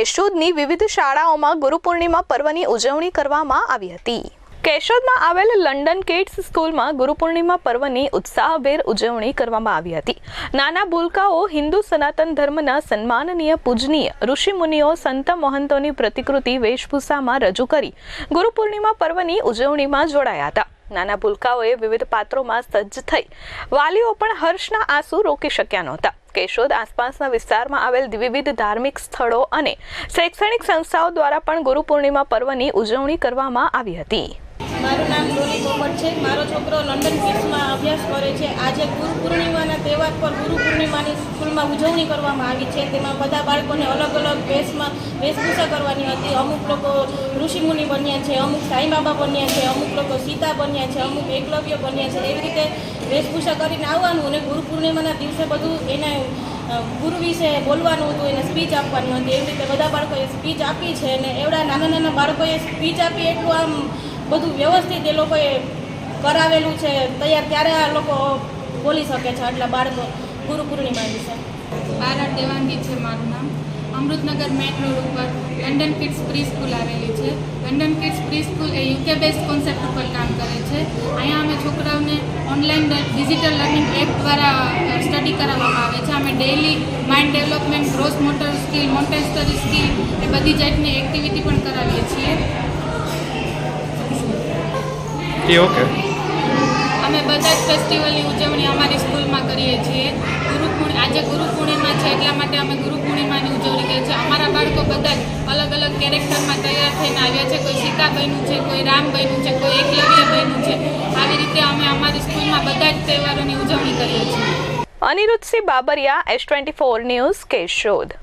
કેશોદની વિવિધ શાળાઓમાં ગુરુ પૂર્ણિમા પર્વની ઉજવણી કરવામાં આવી હતી. કેશોદમાં આવેલ લંડન કિડ્સ સ્કૂલમાં ગુરુ પૂર્ણિમા પર્વની ઉત્સાહભેર ઉજવણી કરવામાં આવી હતી. નાના ભૂલકાઓ હિન્દુ સનાતન ધર્મના સન્માનનીય પૂજનીય ઋષિમુનિઓ સંત મહંતોની પ્રતિકૃતિ વેશભૂષામાં રજૂ કરી ગુરુ પૂર્ણિમા પર્વની ઉજવણીમાં જોડાયા હતા. નાના ભૂલકાઓએ વિવિધ પાત્રોમાં સજ્જ થઈ વાલીઓ પણ હર્ષના આંસુ રોકી શક્યા નહોતા. કેશોદ આસપાસના વિસ્તારમાં આવેલ વિવિધ ધાર્મિક સ્થળો અને શૈક્ષણિક સંસ્થાઓ દ્વારા પણ ગુરુ પૂર્ણિમા પર્વની ઉજવણી કરવામાં આવી હતી. મારું નામ ડોલી પોપટ છે. મારો છોકરો લંડન કિડ્સમાં અભ્યાસ કરે છે. આજે ગુરુ પૂર્ણિમાના તહેવાર પર ગુરુ પૂર્ણિમાની સ્કૂલમાં ઉજવણી કરવામાં આવી છે. તેમાં બધા બાળકોને અલગ અલગ વેશમાં વેશભૂષા કરવાની હતી. અમુક લોકો ઋષિમુનિ બન્યા છે, અમુક સાંઈ બાબા બન્યા છે, અમુક લોકો સીતા બન્યા છે, અમુક એકલવ્ય બન્યા છે. એવી રીતે વેશભૂષા કરીને આવવાનું અને ગુરુ પૂર્ણિમાના દિવસે બધું એને ગુરુ વિશે બોલવાનું હતું, એને સ્પીચ આપવાની હતી. એવી રીતે બધા બાળકોએ સ્પીચ આપી છે અને એવડા નાના નાના બાળકોએ સ્પીચ આપી એટલું આમ બધું વ્યવસ્થિત એ લોકોએ કરાવેલું છે. તૈયાર ત્યારે આ લોકો બોલી શકે છે આટલા બાળકો. ગુરુ પૂર્ણિમા વિશે. બારા દેવાંગી છે મારું નામ. અમૃતનગર મેન રોડ ઉપર લંડન કિડ્સ પ્રી સ્કૂલ આવેલી છે. લંડન કિડ્સ પ્રી સ્કૂલ એ યુકે બેઝ કોન્સેપ્ટ ઉપર કામ કરે છે. અહીંયા અમે છોકરાઓને ઓનલાઈન ડિજિટલ લર્નિંગ એપ દ્વારા સ્ટડી કરાવવામાં આવે છે. અમે daily mind development gross motor skill Montessori skill એ બધી જાતની એક્ટિવિટી પણ કરાવીએ છીએ. એ ઓકે અમે બધા જ ફેસ્ટિવલની ઉજવણી અમારી સ્કૂલમાં કરીએ છીએ. ગુરુ આજે ગુરુ પૂર્ણિમા છે એટલા માટે અમે ગુરુ પૂર્ણિમાની ઉજવણી કરીએ છીએ. અમારા બાળકો બધા જ અલગ અલગ કેરેક્ટરમાં તૈયાર થઈને આવ્યા છે. કોઈ સીતા બન્યું છે કોઈ રામ બન્યું છે કોઈ એકલવ્ય બન્યું છે. આવી રીતે અમે અમારી સ્કૂલમાં બધા જ તહેવારોની ઉજવણી કરીએ છીએ. Aniruddhsinh Babariya S twenty four news Keshod.